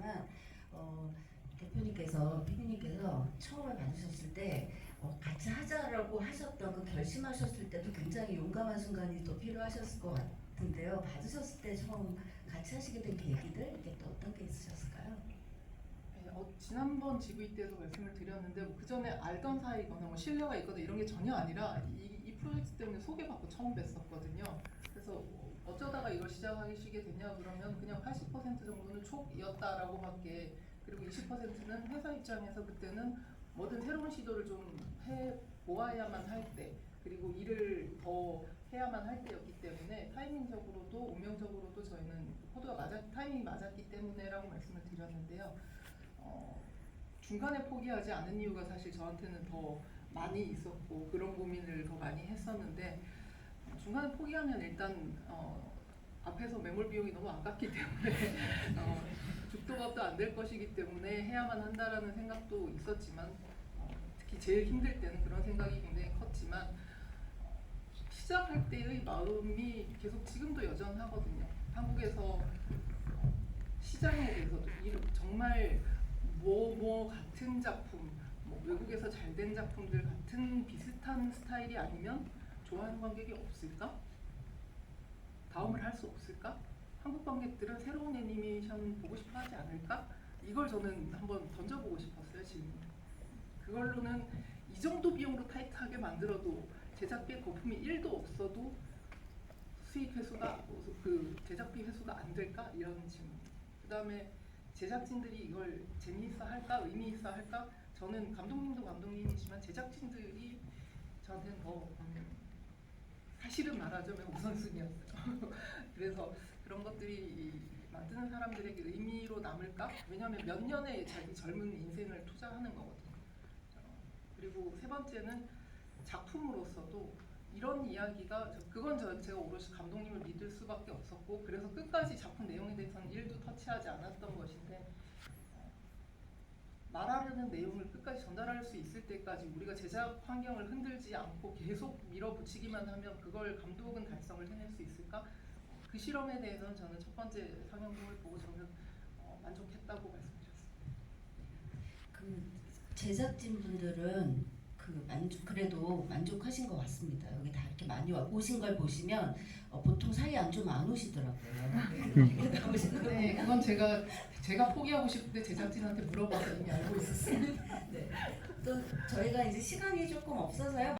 모르겠지만 어, 대표님께서 PD님께서 처음에 받으셨을 때 어, 같이 하자라고 하셨던 그 결심하셨을 때도 굉장히 용감한 순간이 또 필요하셨을 것 같은데요. 받으셨을 때 처음 같이 하시게 된 계기들 이게 또 어떤 게 있으셨을까요? 네, 어, 지난번 GV 때도 말씀을 드렸는데 뭐, 그 전에 알던 사이거나 뭐 신뢰가 있거나 이런 게 전혀 아니라 이, 이 프로젝트 때문에 소개받고 처음 뵀었거든요. 그래서 어쩌다가 이걸 시작하시게 됐냐 그러면 그냥 80% 정도는 촉이었다라고 밖에 그리고 20%는 회사 입장에서 그때는 뭐든 새로운 시도를 좀 해 보아야만 할 때 그리고 일을 더 해야만 할 때였기 때문에 타이밍적으로도 운명적으로도 저희는 코드가 맞았 타이밍이 맞았기 때문에라고 말씀을 드렸는데요. 어, 중간에 포기하지 않은 이유가 사실 저한테는 더 많이 있었고 그런 고민을 더 많이 했었는데 어, 중간에 포기하면 일단 어, 앞에서 매몰 비용이 너무 아깝기 때문에 어, 죽도밥도 안 될 것이기 때문에 해야만 한다라는 생각도 있었지만 어, 특히 제일 힘들 때는 그런 생각이 굉장히 컸지만 어, 시작할 때의 마음이 계속 지금도 여전하거든요. 한국에서 어, 시장에 대해서도 이- 정말 뭐뭐 같은 작품, 뭐 외국에서 잘 된 작품들 같은 비슷한 스타일이 아니면 좋아하는 관객이 없을까? 다음을 할 수 없을까? 한국 관객들은 새로운 애니메이션 보고 싶어 하지 않을까? 이걸 저는 한번 던져보고 싶었어요, 질문. 그걸로는 이 정도 비용으로 타이트하게 만들어도 제작비에 거품이 1도 없어도 수익 회수가 그 제작비 회수가 안 될까 이런 질문. 그다음에 제작진들이 이걸 재미있어 할까 의미 있어 할까? 저는 감독님도 감독님이지만 제작진들이 저한테는 더 음, 사실은 말하자면 우선순위였어요. 그래서 그런 것들이 이 만드는 사람들에게 의미로 남을까? 왜냐하면 몇 년의 자기 젊은 인생을 투자하는 거거든요. 어, 그리고 세 번째는 작품으로서도 이런 이야기가 저- 그건 저 제가 오롯이 감독님을 믿을 수밖에 없었고 그래서 끝까지 작품 내용에 대해서는 1도 터치하지 않았던 것인데 어, 말하려는 내용을 끝까지 전달할 수 있을 때까지 우리가 제작 환경을 흔들지 않고 계속 밀어붙이기만 하면 그걸 감독은 달성을 해낼 수 있을까? 그 실험에 대해서는 저는 첫 번째 상영분을 보고 저는 어, 만족했다고 말씀드렸습니다. 그 제작진 분들은 그 만족 그래도 만족하신 것 같습니다. 여기 다 이렇게 많이 와 오신 걸 보시면 어, 보통 사이 안 좀 안 오시더라고요. 나오시는 거 네, 그건 제가 제가 포기하고 때 제작진한테 물어봐서 이미 알고 있었어요. 네. 또 저희가 이제 시간이 조금 없어서요.